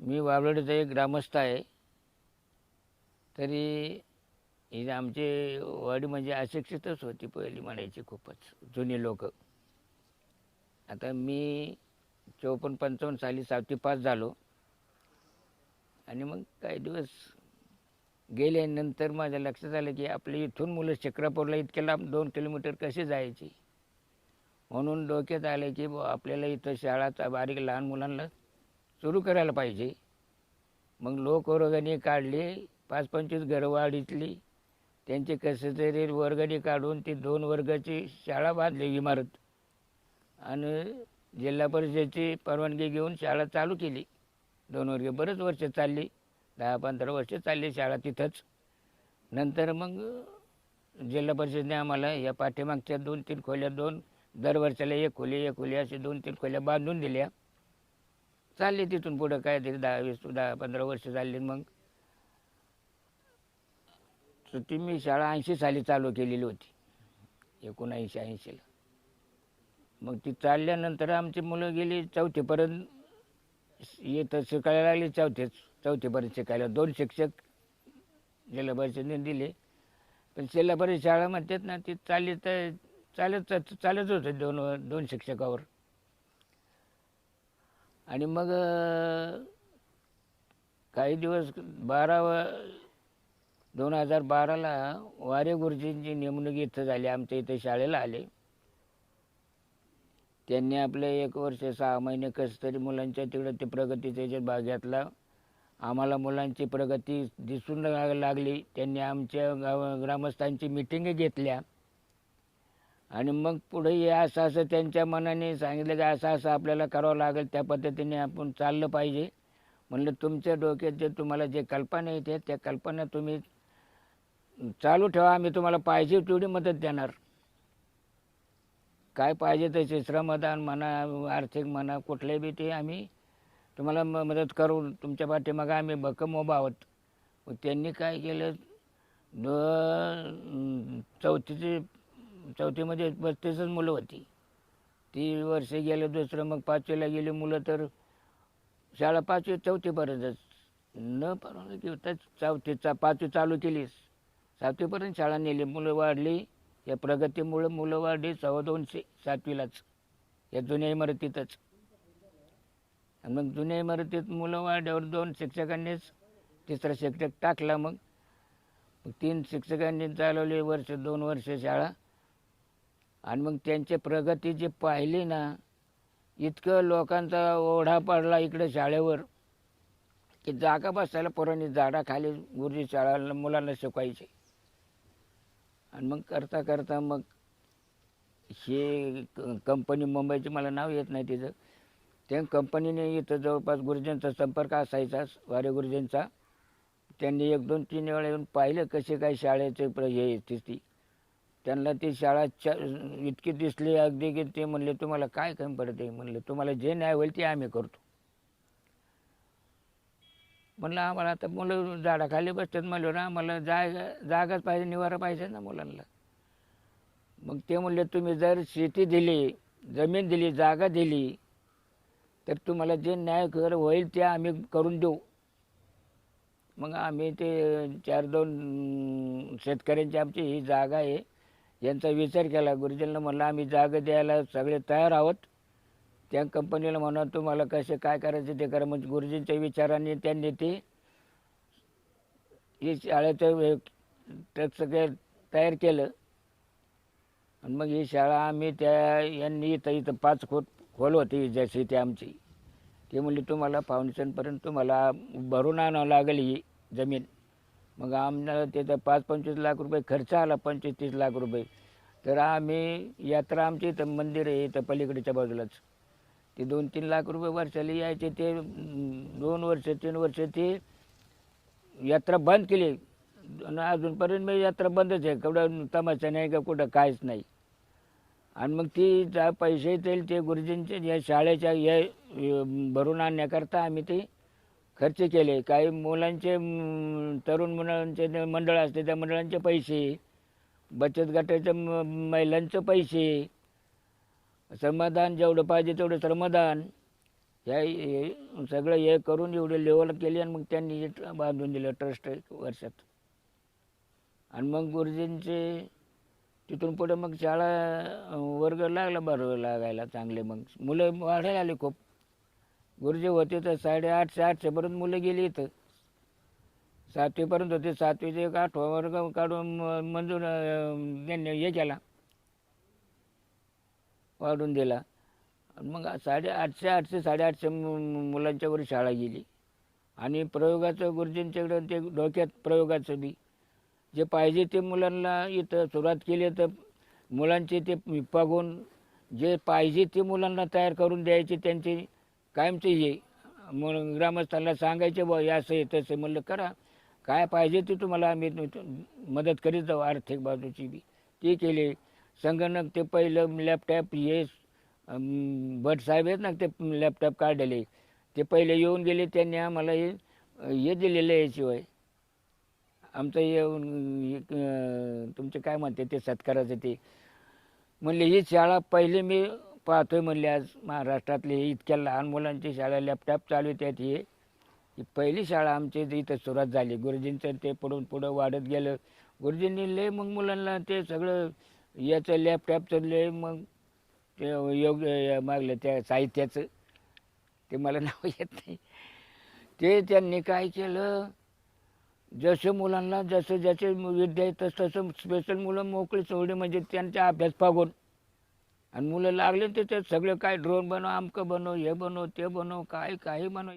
मी वावलडचा एक ग्रामस्थ आहे. तरी ही आमची वाडी म्हणजे अशिक्षितच होती पहिली म्हणायची खूपच जुनी लोक. आता मी चौपन्न पंचावन्न साली सावती पास झालो. आणि मग काही दिवस गेल्यानंतर माझ्या लक्षात आलं की आपल्या इथून मुलं चक्रापूरला इतक्या लांब दोन किलोमीटर कसे जायची? म्हणून डोक्यात आलं की बुवा आपल्याला इथं शाळा बारीक लहान मुलांना सुरू करायला पाहिजे. मग लोक वर्गणी काढली पाच पंचवीस घरं वाढीतली. त्यांचे कसे तरी वर्गणी काढून ती दोन वर्गाची शाळा बांधली इमारत. आणि जिल्हा परिषदेची परवानगी घेऊन शाळा चालू केली. दोन वर्ग बरंच वर्ष चालली. दहा पंधरा वर्ष चालली शाळा तिथंच. नंतर मग जिल्हा परिषदेने आम्हाला या पाठीमागच्या दोन तीन खोल्या दोन दर वर्षाला एक खोली एक खोली असे दोन तीन खोल्या बांधून दिल्या. चालले तिथून पुढं काय तरी दहा वीस दहा पंधरा वर्ष चालली मग. तर ती मी शाळा ऐंशी साली चालू केलेली होती. एकोणऐंशी ऐंशीला. मग ती चालल्यानंतर आमची मुलं गेली चौथीपर्यंत. येतं शिकायला लागली चौथीच चौथीपर्यंत शिकायला. दोन शिक्षक जिल्हा परिषदेने दिले. पण जिल्हा परिषद शाळा म्हणतात ना ती चालली तर चालत चालत होतं दोन दोन शिक्षकावर. आणि मग काही दिवस बारा व दोन हजार बाराला वारे गुरुजींची नेमणूक इथं झाली. आमच्या इथे शाळेला आले. त्यांनी आपले एक वर्ष सहा महिने कसं तरी मुलांच्या तिकडं ते प्रगतीच्या याच्यात भाग घेतला. आम्हाला मुलांची प्रगती दिसून लागली. त्यांनी आमच्या गाव ग्रामस्थांची मिटिंग घेतल्या. आणि मग पुढे हे असं असं त्यांच्या मनाने सांगितलं की असं असं आपल्याला करावं लागेल त्या पद्धतीने आपण चाललं पाहिजे. म्हणलं तुमच्या डोक्यात जे तुम्हाला जे कल्पना येते त्या कल्पना तुम्ही चालू ठेवा आम्ही तुम्हाला पाहिजे तेवढी मदत देणार. काय पाहिजे तसे श्रमदान म्हणा आर्थिक म्हणा कुठले बी ते आम्ही तुम्हाला म मदत करू तुमच्या पाठीमागं आम्ही भक्कम उभा आहोत. मग त्यांनी काय केलं? चौथीचे चौथीची चौथीमध्ये पस्तीसच मुलं होती. ती वर्ष गेलं दुसरं मग पाचवीला गेली मुलं तर शाळा पाचवी चौथीपर्यंतच न परवानगी तर चौथीचा पाचवी चालू केलीस. सातवीपर्यंत शाळा नेली. मुलं वाढली. या प्रगतीमुळं मुलं वाढली. सव्वा दोनशे सातवीलाच. या जुन्या इमारतीतच. मग जुन्या इमारतीत मुलं वाढल्यावर दोन शिक्षकांनीच तिसरा शिक्षक टाकला मग. मग तीन शिक्षकांनी चालवली वर्ष दोन वर्ष शाळा. आणि मग त्यांची प्रगती जी पाहिली ना इतकं लोकांचा ओढा पडला इकडे शाळेवर की जागा बसायला पोरांनी झाडाखाली गुरुजी शाळा मुलांना शिकवायचे. आणि मग करता करता मग हे क- कंपनी मुंबईची मला नाव येत नाही तिचं. त्या कंपनीने इथं जवळपास गुरुजींचा संपर्क असायचा वारे गुरुजींचा. त्यांनी एक दोन तीन वेळा येऊन पाहिलं कसे काय शाळेचे प्र हे स्थिती त्यांना ती शाळा च इतकी दिसली अगदी की ते म्हणले तुम्हाला काय कमी पडते म्हणलं तुम्हाला जे न्याय होईल ते आम्ही करतो. म्हणलं आम्हाला आता मुलं झाडाखाली बसतात. म्हणलं ना आम्हाला जागा जागाच पाहिजे निवारा पाहिजे ना मुलांना. मग ते म्हणले तुम्ही जर शेती दिली जमीन दिली जागा दिली तर तुम्हाला जे न्याय कर होईल ते आम्ही करून देऊ. मग आम्ही ते चार दोन शेतकऱ्यांची आमची ही जागा आहे यांचा विचार केला. गुरुजींना म्हणलं आम्ही जागा द्यायला सगळे तयार आहोत. त्या कंपनीला म्हणा तुम्हाला कसे काय करायचं ते करा. म्हणजे गुरुजींच्या विचाराने त्यांनी ते हे शाळेचं हे सगळे तयार केलं. आणि मग ही शाळा आम्ही त्या यांनी इथं इथं पाच खोट खोल होती जशी ती आमची. ते म्हणली तुम्हाला फाउंडेशनपर्यंत तुम्हाला भरून आणावं लागेल ही जमीन. मग आम्हाला तिथं पाच पंचवीस लाख रुपये खर्च आला पंचवीस तीस लाख रुपये. तर आम्ही यात्रा आमची इथं मंदिर आहे इथं पलीकडच्या बाजूलाच. ते दोन तीन लाख रुपये वर्षाला यायचे ते दोन वर्ष तीन वर्ष ते यात्रा बंद केली. आणि अजूनपर्यंत मी यात्रा बंदच आहे कुठं तमाशा नाही का कुठं काहीच नाही. आणि मग ती जा पैसे येतील ते गुरुजींचे या शाळेच्या या भरून आणण्याकरता आम्ही ते खर्च केले. काही मुलांचे तरुण मुलांचे जे मंडळ असते त्या मंडळांचे पैसे बचत गटाच्या म- पैसे श्रमदान जेवढं पाहिजे तेवढं श्रमदान ह्या हे- सगळं हे करून एवढे लेवल केली आणि मग त्यांनी हे ट- बांधून दिलं ट्रस्ट वर्षात. आणि मग गुरुजींचे तिथून पुढे मग शाळा अं, वर्ग लागला बरोबर लागायला चांगले मग. मुलं वाढायला आले खूप. गुरुजी होते तर साडेआठशे आठशेपर्यंत मुलं गेली इथं. सातवीपर्यंत होते सातवीचे एक आठवा वर्ग काढून म- मंजूर त्यांनी हे केला. वाढून दिला. मग साडे आठशे आठशे साडेआठशे मुलांच्यावर शाळा गेली. आणि प्रयोगाचं गुरुजींच्याकडं ते डोक्यात प्रयोगाचं बी. जे पाहिजे ते मुलांना इथं सुरुवात केली तर मुलांचे ते पागून जे पाहिजे ते मुलांना तयार करून द्यायचे त्यांचे कायमचे हे. मग ग्रामस्थांना सांगायचे बुवा हे असं आहे तसं म्हणलं करा. काय पाहिजे ते तुम्हाला आम्ही मदत करीत जाऊ आर्थिक बाजूची बी. ते केले. संगणक ते पहिलं लॅपटॉप हे भटसाहेब भट साहेब आहेत ना ते लॅपटॉप काढलेले ते पहिले येऊन गेले त्यांनी आम्हाला हे हे दिलेलं आहे याशिवाय. आमचं हे अं, तुमचे काय म्हणते ते सत्काराचं ते. म्हणले ही शाळा पहिले मी पाहतोय म्हणले आज महाराष्ट्रातले हे इतक्या लहान मुलांची शाळा लॅपटॉप चालू त्यात हे. ही पहिली शाळा आमची इथं इथं सुरुवात झाली. गुरुजींचं ते पुढून पुढं वाढत गेलं. गुरुजींनी लय मग मुलांना ते सगळं याचं लॅपटॉपचं लय मग ते योग्य मागलं त्या साहित्याचं. ते मला नाव येत नाही. ते त्यांनी काय केलं? जसं मुलांना जसं ज्याचे विद्या आहे तसं तसं स्पेशल मुलं मोकळी सोडली. म्हणजे त्यांचा अभ्यास पागून आणि मुलं लागले तर ते सगळे काय ड्रोन बनव अमकं बनव हे बनव ते बनव काय काही बनव.